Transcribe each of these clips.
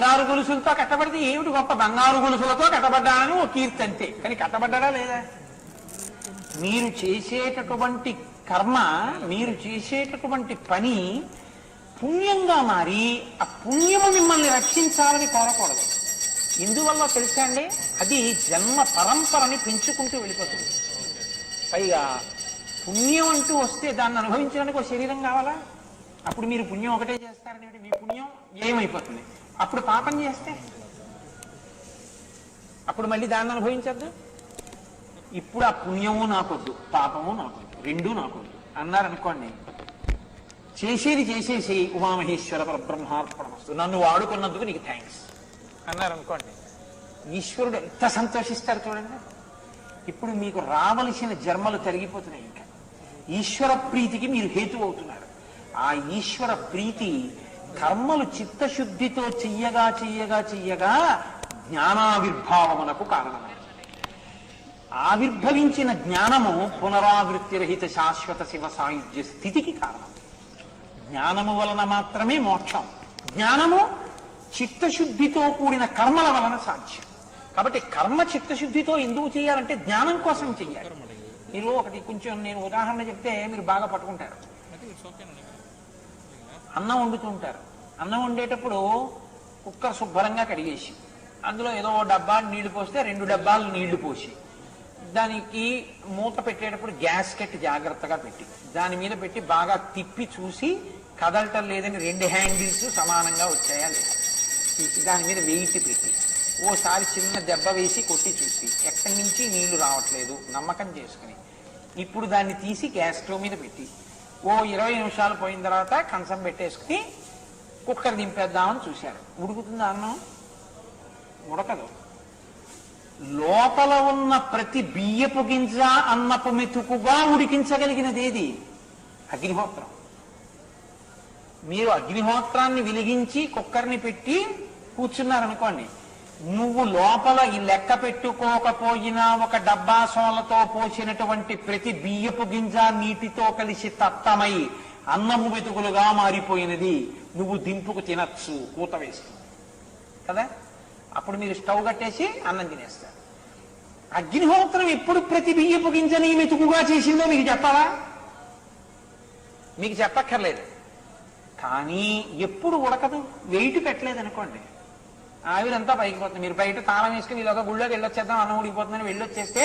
బంగారు గొలుసులతో కట్టబడితే ఏమిటి గొప్ప బంగారు గొలుసులతో కట్టబడ్డానని ఓ కీర్తి అంతే. కానీ కట్టబడ్డాడా లేదా? మీరు చేసేటటువంటి కర్మ మీరు చేసేటటువంటి పని పుణ్యంగా మారి ఆ పుణ్యము మిమ్మల్ని రక్షించాలని కోరకూడదు. ఎందువల్ల తెలుసా అండి? అది జన్మ పరంపరని పెంచుకుంటూ వెళ్ళిపోతుంది. పైగా పుణ్యం అంటూ వస్తే దాన్ని అనుభవించడానికి ఒక శరీరం కావాలా? అప్పుడు మీరు పుణ్యం ఒకటే చేస్తారని మీ పుణ్యం ఏమైపోతుంది? అప్పుడు పాపం చేస్తే? అప్పుడు మళ్ళీ దాన్ని అనుభవించద్దు? ఇప్పుడు ఆ పుణ్యము నాకొద్దు పాపము నాకొద్దు రెండూ నాకొద్దు. అన్నారనుకోండి చేసేది చేసేసి ఉమామహేశ్వర పరబ్రహ్మార్పణమస్తు. నన్ను వాడుకున్నందుకు నీకు థ్యాంక్స్ అన్నారనుకోండి ఈశ్వరుడు ఎంత సంతోషిస్తారు చూడండి. ఇప్పుడు మీకు రావలసిన జన్మలు తరిగిపోతున్నాయి ఇంకా. ఈశ్వర ప్రీతికి మీరు హేతు అవుతున్నారు. ఆ ఈశ్వర ప్రీతి కర్మలు చిత్తశుద్ధితో చెయ్యగా చెయ్యగా చెయ్యగా జ్ఞానావిర్భావమునకు కారణమైంది ఆవిర్భవించిన జ్ఞానము పునరావృత్తి రహిత శాశ్వత శివ సాయుధ్య స్థితికి కారణం. జ్ఞానము వలన మాత్రమే మోక్షం. జ్ఞానము చిత్తశుద్ధితో కూడిన కర్మల వలన సాధ్యం. కాబట్టి కర్మ చిత్తశుద్ధితో ఎందుకు చేయాలంటే జ్ఞానం కోసం చెయ్యాలి మీరు ఒకటి కొంచెం నేను ఉదాహరణ చెప్తే మీరు బాగా పట్టుకుంటారు. అన్నం వండుతుంటారు అన్నం వండేటప్పుడు కుక్కర్ శుభ్రంగా కడిగేసి అందులో ఏదో డబ్బా నీళ్ళు పోస్తే రెండు డబ్బాలు నీళ్ళు పోసి దానికి మూత పెట్టేటప్పుడు గ్యాస్ కట్టి జాగ్రత్తగా పెట్టి దాని మీద పెట్టి బాగా తిప్పి చూసి కదలటం లేదని రెండు హ్యాండిల్స్ సమానంగా వచ్చాయా లేదా? తీసి దాని మీద వెయిట్ పెట్టి ఓసారి చిన్న దెబ్బ వేసి కొట్టి చూసి ఎక్కడి నుంచి నీళ్ళు రావట్లేదు నమ్మకం చేసుకుని ఇప్పుడు దాన్ని తీసి గ్యాస్ స్టవ్ మీద పెట్టి ఓ ఇరవై నిమిషాలు పోయిన తర్వాత కంచం పెట్టేసుకుని కుక్కర్ దింపేద్దామని చూశారు. ఉడుకుతుంది అన్నం? ఉడకదు. లోపల ఉన్న ప్రతి బియ్యపు గింజ అన్నపు మెతుకుగా ఉడికించగలిగినది ఏది? అగ్నిహోత్రం. మీరు అగ్నిహోత్రాన్ని వెలిగించి కుక్కర్ని పెట్టి కూర్చున్నారనుకోండి నువ్వు లోపల ఈ లెక్క పెట్టుకోకపోయినా ఒక డబ్బా సోలతో పోసినటువంటి ప్రతి బియ్యపు గింజ నీటితో కలిసి తత్తమై అన్నము వెతుకులుగా మారిపోయినది. నువ్వు దింపుకు తినచ్చు కూత వేస్తుంది కదా? అప్పుడు మీరు స్టవ్ కట్టేసి అన్నం తినేస్తారు. అగ్నిహోత్రం ఎప్పుడు ప్రతి బియ్యపు గింజని మెతుకుగా చేసిందో మీకు చెప్పాలా? మీకు చెప్పక్కర్లేదు. కానీ ఎప్పుడు ఉడకదు. వెయిట్ పెట్టలేదు అనుకోండి ఆవిరంతా పైకి పోతుంది. మీరు బయట తాళం వేసుకుని ఇలాగ గుళ్ళోకి వెళ్ళొచ్చేద్దాం అన్నం ఊడిపోతుందని వెళ్ళొచ్చేస్తే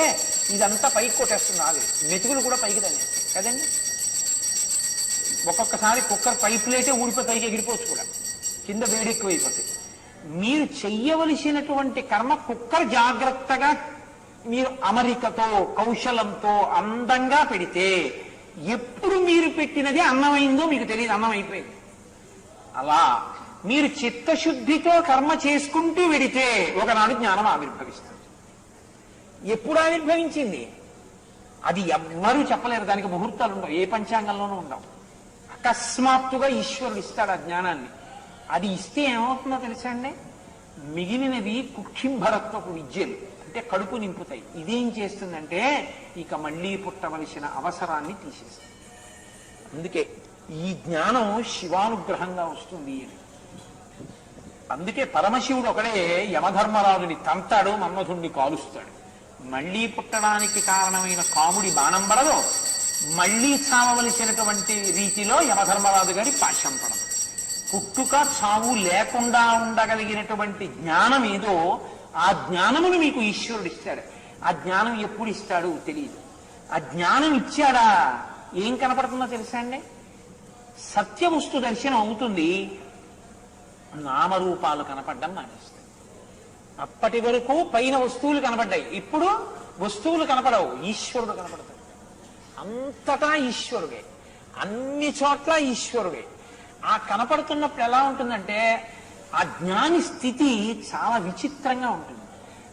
ఇదంతా పైకి కొట్టేస్తుంది ఆవిరి మెతుకులు కూడా పైకి తనేస్తాయి కదండి? ఒక్కొక్కసారి కుక్కర్ పై ప్లేటే ఊడిపోయి పైకి ఎగిరిపోవచ్చు కూడా. కింద వేడి ఎక్కువైపోతుంది మీరు చెయ్యవలసినటువంటి కర్మ కుక్కర్ జాగ్రత్తగా మీరు అమరికతో కౌశలంతో అందంగా పెడితే ఎప్పుడు మీరు పెట్టినది అన్నమైందో మీకు తెలియదు అన్నం అయిపోయింది అలా మీరు చిత్తశుద్ధితో కర్మ చేసుకుంటూ వెడితే ఒకనాడు జ్ఞానం ఆవిర్భవిస్తుంది. ఎప్పుడు ఆవిర్భవించింది? అది ఎవ్వరూ చెప్పలేరు. దానికి ముహూర్తాలు ఉండవు. ఏ పంచాంగంలోనూ ఉండవు. అకస్మాత్తుగా ఈశ్వరుడు ఇస్తాడు ఆ జ్ఞానాన్ని. అది ఇస్తే ఏమవుతుందో తెలుసా అండి? మిగిలినవి కుక్షింభరత్వపు విద్యలు. అంటే కడుపు నింపుతాయి. ఇదేం చేస్తుందంటే ఇక మళ్ళీ పుట్టవలసిన అవసరాన్ని తీసేస్తుంది. అందుకే ఈ జ్ఞానం శివానుగ్రహంగా వస్తుంది అని. అందుకే పరమశివుడు ఒకడే యమధర్మరాజుని తంతాడు మన్మధుణ్ణి కాలుస్తాడు. మళ్ళీ పుట్టడానికి కారణమైన కాముడి బాణం పడదు. మళ్ళీ చావవలసినటువంటి రీతిలో యమధర్మరాజు గారి పాశం పడదు. పుట్టుక చావు లేకుండా ఉండగలిగినటువంటి జ్ఞానం ఏదో ఆ జ్ఞానమును మీకు ఈశ్వరుడు ఇస్తాడు. ఆ జ్ఞానం ఎప్పుడు ఇస్తాడు తెలియదు ఆ జ్ఞానం ఇచ్చాడా? ఏం కనపడుతుందో తెలుసా అండి? సత్యవస్తు దర్శనం అవుతుంది. నామరూపాలు కనపడడం మానేస్తాయి. అప్పటి వరకు పైన వస్తువులు కనపడ్డాయి. ఇప్పుడు వస్తువులు కనపడవు. ఈశ్వరుడు కనపడతాడు. అంతటా ఈశ్వరుడే. అన్ని చోట్ల ఈశ్వరుడే. ఆ కనపడుతున్నప్పుడు ఎలా ఉంటుందంటే ఆ జ్ఞాని స్థితి చాలా విచిత్రంగా ఉంటుంది.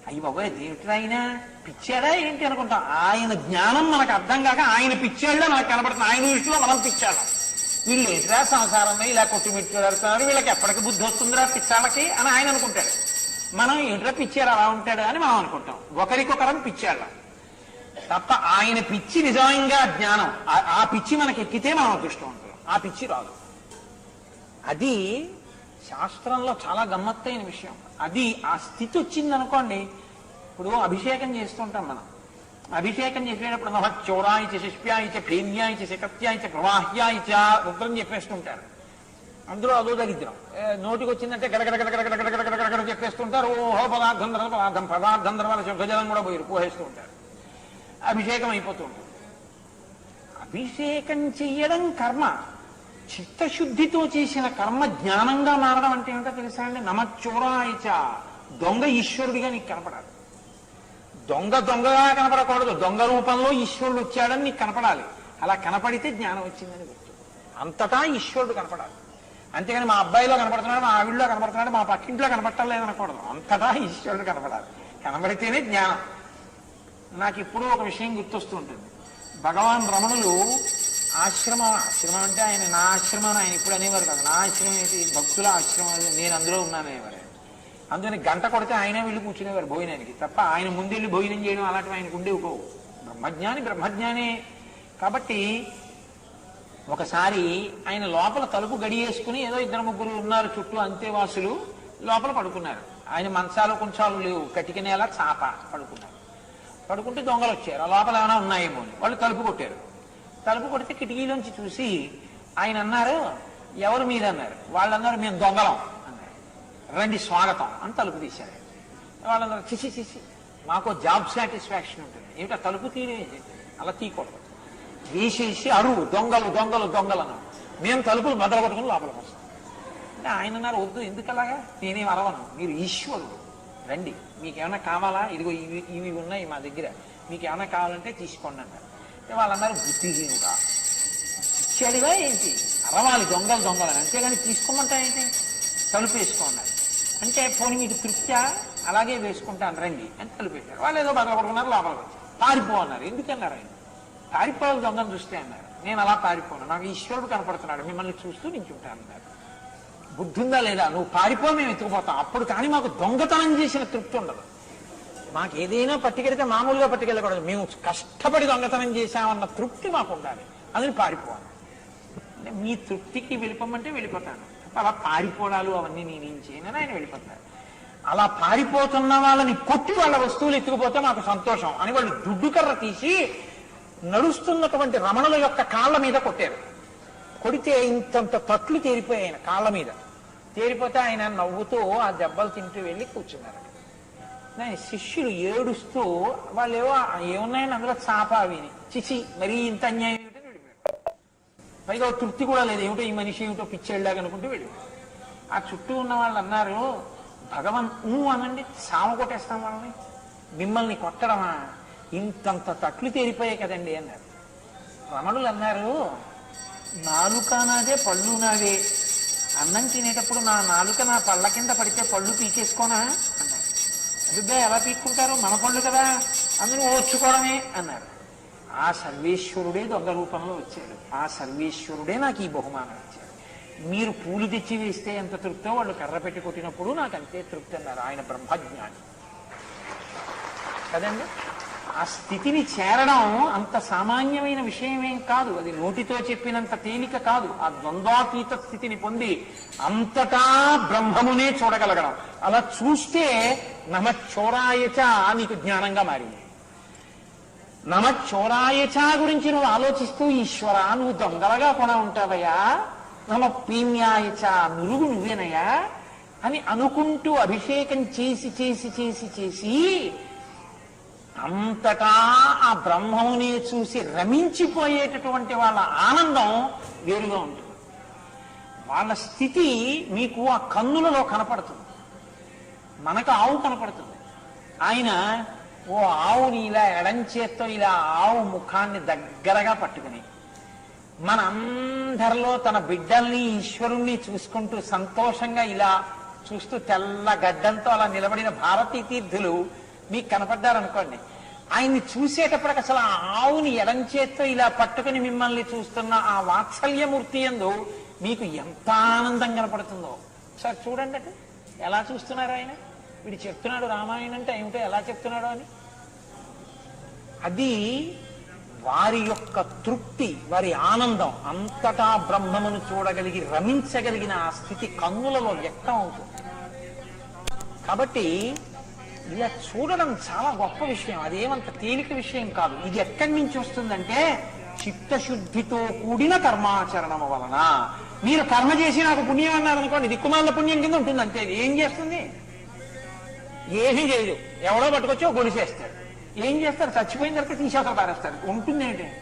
అయ్యి బాబోయ్ దేవుడు ఆయన పిచ్చాడా ఏంటి అనుకుంటాం? ఆయన జ్ఞానం మనకు అర్థం కాక ఆయన పిచ్చాడులో మనకు కనపడుతుంది ఆయన దృష్టిలో మనం పిచ్చాడు వీళ్ళు ఏంటిరా సంసారంలో ఇలా కొట్టుమిట్టుకెళ్తున్నారు వీళ్ళకి ఎప్పటికి బుద్ధి వస్తుందిరా పిచ్చాళ్ళకి అని ఆయన అనుకుంటాడు. మనం ఏంట్రా పిచ్చారు అలా ఉంటాడు అని మనం అనుకుంటాం. ఒకరికొకరం పిచ్చాళ్ళ. తప్ప ఆయన పిచ్చి నిజంగా జ్ఞానం. ఆ- పిచ్చి మనకి ఎక్కితే మనం అదృష్టం ఉంటాం ఆ పిచ్చి రాదు. అది శాస్త్రంలో చాలా గమ్మత్తైన విషయం. అది ఆ స్థితి వచ్చిందనుకోండి ఇప్పుడు అభిషేకం చేస్తుంటాం మనం. అభిషేకం చేసేటప్పుడు నమ చ శిష్ప్యాయిచ ప్రేమ్యాయిచ శకత్యాయిచ ప్రవాహ్యాయిచ రుద్రం చెప్పేస్తుంటారు. అందులో అదో దరిద్రం. నోటికి వచ్చిందంటే గడగడగడగడగడగడగడగడ చెప్పేస్తుంటారు. ఓహో పదార్థం ధర పదార్థం పదార్థం ధర వాళ్ళ శుద్ధజలం కూడా పోయి పోహేస్తూ ఉంటారు అభిషేకం అయిపోతూ ఉంటుంది. అభిషేకం చెయ్యడం కర్మ. చిత్తశుద్ధితో చేసిన కర్మ జ్ఞానంగా మారడం అంటే ఏంటో తెలుసా అండి? నమచ్చూరాయిచ దొంగ ఈశ్వరుడిగా నీకు కనపడాలి. దొంగ దొంగగా కనపడకూడదు. దొంగ రూపంలో ఈశ్వరుడు వచ్చాడని నీకు కనపడాలి. అలా కనపడితే జ్ఞానం వచ్చిందని గుర్తు. అంతటా ఈశ్వరుడు కనపడాలి. అంతేగాని మా అబ్బాయిలో కనపడుతున్నాడు మా ఆవిడలో కనపడుతున్నాడు మా పక్కింట్లో కనపడటం లేదనకూడదు. అంతటా ఈశ్వరుడు కనపడాలి. కనబడితేనే జ్ఞానం. నాకు ఇప్పుడు ఒక విషయం గుర్తొస్తూ ఉంటుంది భగవాన్ రమణులు ఆశ్రమం ఆశ్రమం అంటే ఆయన నా ఆశ్రమం ఆయన ఇప్పుడు అనేవారు కాదు. నా ఆశ్రమం ఏంటి? భక్తుల ఆశ్రమం. నేను అందులో ఉన్నాను అనేవారు అందుకని గంట కొడితే ఆయనే వెళ్ళి కూర్చునేవారు భోజనానికి. తప్ప ఆయన ముందు వెళ్ళి భోజనం చేయడం అలాంటివి ఆయనకు ఉండేవి పోవు బ్రహ్మజ్ఞాని బ్రహ్మజ్ఞానే. కాబట్టి ఒకసారి ఆయన లోపల తలుపు గడియేసుకుని ఏదో ఇద్దరు ముగ్గురు ఉన్నారు చుట్టూ అంతేవాసులు లోపల పడుకున్నారు. ఆయన మంచాలు కొంచాలు లేవు. కటిక నేల చాప పడుకున్నారు. పడుకుంటే దొంగలు వచ్చారు. ఆ లోపల ఏమైనా ఉన్నాయేమో అని. వాళ్ళు తలుపు కొట్టారు. తలుపు కొడితే కిటికీలోంచి చూసి ఆయన అన్నారు ఎవరు మీరు అన్నారు వాళ్ళు అన్నారు మేము దొంగలం. రండి స్వాగతం. అని తలుపు తీశారు. వాళ్ళందరూ చిసి చిసి మాకు జాబ్ సాటిస్ఫాక్షన్ ఉంటుంది. ఏమిటా తలుపు తీరే అలా తీయకూడదు. వేసేసి అరువు దొంగలు దొంగలు దొంగలు అన్నాం మేము తలుపులు బద్దలు కొట్టుకుని లోపలికి వస్తాం. అంటే ఆయన అన్నారు వద్దు ఎందుకు అలాగా నేనేం అరవను. మీరు ఈశ్వరుడు. రండి. మీకు ఏమైనా కావాలా? ఇదిగో ఇవి ఇవి ఉన్నాయి మా దగ్గర. మీకు ఏమైనా కావాలంటే తీసుకోండి అన్నారు వాళ్ళందరూ వాళ్ళన్నారు బుద్ధిహీనుగా ఇచ్చాడుగా ఏంటి? అరవాలి దొంగలు దొంగలు అంతేగాని తీసుకోమంటా ఏంటి? తలుపు వేసుకోండి అంటే పోనీ మీకు తృప్త్యా అలాగే వేసుకుంటాను రండి. అని తలుపెట్టారు వాళ్ళు ఏదో బదల కొడుకున్నారు లోపలికి వచ్చారు. పారిపో అన్నారు. ఎందుకన్నారు ఆయన? పారిపోవాలి దొంగను చూస్తే అన్నారు. నేను అలా పారిపోను. నాకు ఈశ్వరుడు కనపడుతున్నాడు. మిమ్మల్ని చూస్తూ నించుంటాను అన్నారు. బుద్ధి ఉందా లేదా? నువ్వు పారిపో మేము ఎత్తుకుపోతాం. అప్పుడు కానీ మాకు దొంగతనం చేసిన తృప్తి ఉండదు. మాకు ఏదైనా పట్టుకెడితే మామూలుగా పట్టుకెళ్ళకూడదు. మేము కష్టపడి దొంగతనం చేశామన్న తృప్తి మాకు ఉండాలి. అది పారిపోవాలి అంటే మీ తృప్తికి వెళ్ళిపోమంటే వెళ్ళిపోతాను. అలా పారిపోవడాలు అవన్నీ నేనేం చేయనని ఆయన వెళ్ళిపోతారు అలా పారిపోతున్న వాళ్ళని కొట్టి వాళ్ళ వస్తువులు ఎత్తుకుపోతే మాకు సంతోషం అని వాళ్ళు దుడ్డు కర్ర తీసి నడుస్తున్నటువంటి రమణుల యొక్క కాళ్ళ మీద కొట్టారు. కొడితే ఇంతంత తట్లు తేరిపోయాయి ఆయన కాళ్ళ మీద. తేరిపోతే ఆయన నవ్వుతూ ఆ దెబ్బలు తింటూ వెళ్ళి కూర్చున్నారు. ఆయన శిష్యులు ఏడుస్తూ వాళ్ళు ఏవో ఏమున్నాయని అందులో చాప అవి చిచి మరీ ఇంత అన్యాయం పైగా తృప్తి కూడా లేదు. ఏమిటో ఈ మనిషి ఏమిటో పిచ్చేళ్ళలాగా అనుకుంటూ వెళ్ళిపోయారు ఆ చుట్టూ ఉన్న వాళ్ళు అన్నారు భగవన్ ఊ అనండి సామ కొట్టేస్తాం వాళ్ళని. మిమ్మల్ని కొట్టడమా? ఇంతంత తట్లు తేరిపోయాయి కదండి అన్నారు. రమణులు అన్నారు నాలుక నాదే పళ్ళు నాదే అన్నం తినేటప్పుడు నా నాలుక నా పళ్ళ కింద పడితే పళ్ళు పీకేసుకోనా? అన్నారు. అబ్బాయి ఎలా పీక్కుంటారు? మన పళ్ళు కదా. అందులో ఓర్చుకోవడమే అన్నారు. ఆ సర్వేశ్వరుడే దొంగ రూపంలో వచ్చాడు. ఆ సర్వేశ్వరుడే నాకు ఈ బహుమానం ఇచ్చాడు. మీరు పూలు తెచ్చి వేస్తే ఎంత తృప్తో వాళ్ళు కర్ర పెట్టి కొట్టినప్పుడు నాకు అంతే తృప్తి అన్నారు ఆయన బ్రహ్మజ్ఞాని. కదండి? ఆ స్థితిని చేరడం అంత సామాన్యమైన విషయమేం కాదు. అది నోటితో చెప్పినంత తేలిక కాదు. ఆ ద్వంద్వాతీత స్థితిని పొంది అంతటా బ్రహ్మమునే చూడగలగడం. అలా చూస్తే నమచోరాయచ నీకు జ్ఞానంగా మారింది. నమచోరాయచ గురించి నువ్వు ఆలోచిస్తూ ఈశ్వర నువ్వు దొంగలగా కూడా ఉంటావయ్యా. నమ పీమ్యాయచ నురుగు నువ్వేనయ్యా అని అనుకుంటూ అభిషేకం చేసి చేసి చేసి చేసి అంతటా ఆ బ్రహ్మముని చూసి రమించిపోయేటటువంటి వాళ్ళ ఆనందం వేరుగా ఉంటుంది. వాళ్ళ స్థితి మీకు ఆ కన్నులలో కనపడుతుంది. మనకు ఆవు కనపడుతుంది. ఆయన ఓ ఆవుని ఇలా ఎడంచేత్తో ఇలా ఆవు ముఖాన్ని దగ్గరగా పట్టుకుని మన అందరిలో తన బిడ్డల్ని ఈశ్వరుణ్ణి చూసుకుంటూ సంతోషంగా ఇలా చూస్తూ తెల్ల గడ్డంతో అలా నిలబడిన భారతీ తీర్థులు మీకు కనపడ్డారనుకోండి ఆయన్ని చూసేటప్పటికి అసలు ఆ ఆవుని ఎడం చేత్తో ఇలా పట్టుకుని మిమ్మల్ని చూస్తున్న ఆ వాత్సల్యమూర్తి ఎందు మీకు ఎంత ఆనందం కనపడుతుందో. సార్ చూడండి ఎలా చూస్తున్నారు ఆయన? వీడు చెప్తున్నాడు రామాయణం అంటే ఏమిటో ఎలా చెప్తున్నాడు అని? అది వారి యొక్క తృప్తి వారి ఆనందం అంతటా బ్రహ్మమును చూడగలిగి రమించగలిగిన ఆ స్థితి కన్నులలో వ్యక్తం అవుతుంది. కాబట్టి ఇలా చూడడం చాలా గొప్ప విషయం. అదేమంత తేలిక విషయం కాదు. ఇది ఎక్కడి నుంచి వస్తుందంటే చిత్తశుద్ధితో కూడిన కర్మాచరణం వలన. మీరు కర్మ చేసి నాకు పుణ్యం అన్నారనుకోండి దిక్కుమాల పుణ్యం కింద ఉంటుంది అంతే ఏం చేస్తుంది? ఏమీ చేయదు ఎవడో పట్టుకొచ్చి గొలిసేస్తాడు ఏం చేస్తారు చచ్చిపోయిన తర్వాత తీసేసలు పారేస్తారు ఉంటుంది ఏంటి?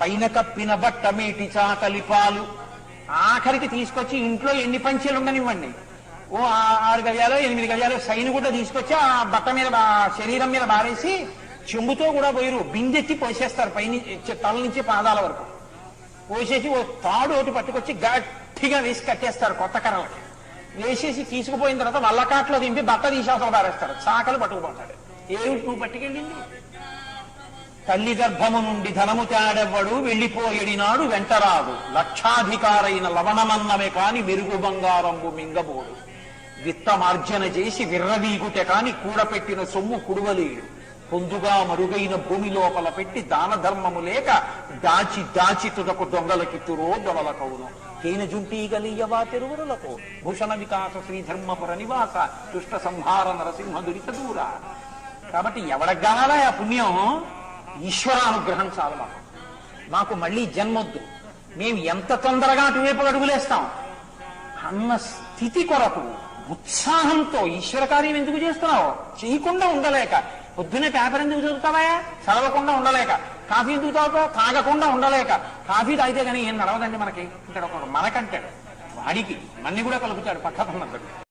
పైన కప్పిన బట్ట మేటి చాకలి పాలు. ఆఖరికి తీసుకొచ్చి ఇంట్లో ఎన్ని పంచీలు ఉండనివ్వండి. ఓ ఆ- ఆరు గజాలు ఎనిమిది గజాలు సైన్ కూడా తీసుకొచ్చి ఆ బట్ట మీద శరీరం మీద బారేసి చెంబుతో కూడా పోయిరు బిందెత్తి పోసేస్తారు పైన తల నుంచి పాదాల వరకు. పోసేసి ఓ తాడు ఒకటి పట్టుకొచ్చి గట్టిగా వేసి కట్టేస్తారు కొత్త కర్రలకి. వేసేసి తీసుకుపోయిన తర్వాత వల్లకాట్లో దింపి బట్ట తీసేసలు పారేస్తాడు చాకలు పట్టుకుపోతాడు. ఏమిటి నువ్వు పట్టుకెళ్ళింది? తల్లి గర్భము నుండి ధనము తేడెవ్వడు వెళ్ళిపోయడినాడు వెంటరాదు. లక్షాధికారైన లవణమన్నమే కాని మెరుగు బంగారంబు మింగబోడు. విత్తమార్జన చేసి విర్రవీగుట కాని కూడపెట్టిన సొమ్ము కుడువలేడు. పొందుగా మరుగైన భూమి లోపల పెట్టి దాన ధర్మము లేక దాచి దాచి తుదకు దొంగలకిత్తురో దొరలకవును. తేనె జుంటీ గలీయవా తెరువురులకు. భూషణ వికాస శ్రీధర్మపుర నివాస. దుష్ట సంహార నరసింహ దురిత దూర. కాబట్టి ఎవరికి కావాలా ఆ పుణ్యం? ఈశ్వరానుగ్రహం చాలు మాకు. మాకు మళ్ళీ జన్మొద్దు. మేము ఎంత తొందరగా అటువైపు అడుగులేస్తాం అన్న స్థితి కొరకు ఉత్సాహంతో ఈశ్వర కార్యం ఎందుకు చేస్తున్నావు? చేయకుండా ఉండలేక. పొద్దునే పేపర్ ఎందుకు చదువుతావా చదవకుండా ఉండలేక. కాఫీ ఎందుకు తాగుతావు తాగకుండా ఉండలేక. కాఫీ తాగితే కానీ ఏం నడవదండి మనకి? అంటాడు ఒకడు మనకంటాడు. వాడికి మన్ని కూడా కలుపుతాడు పక్కకున్నప్పుడు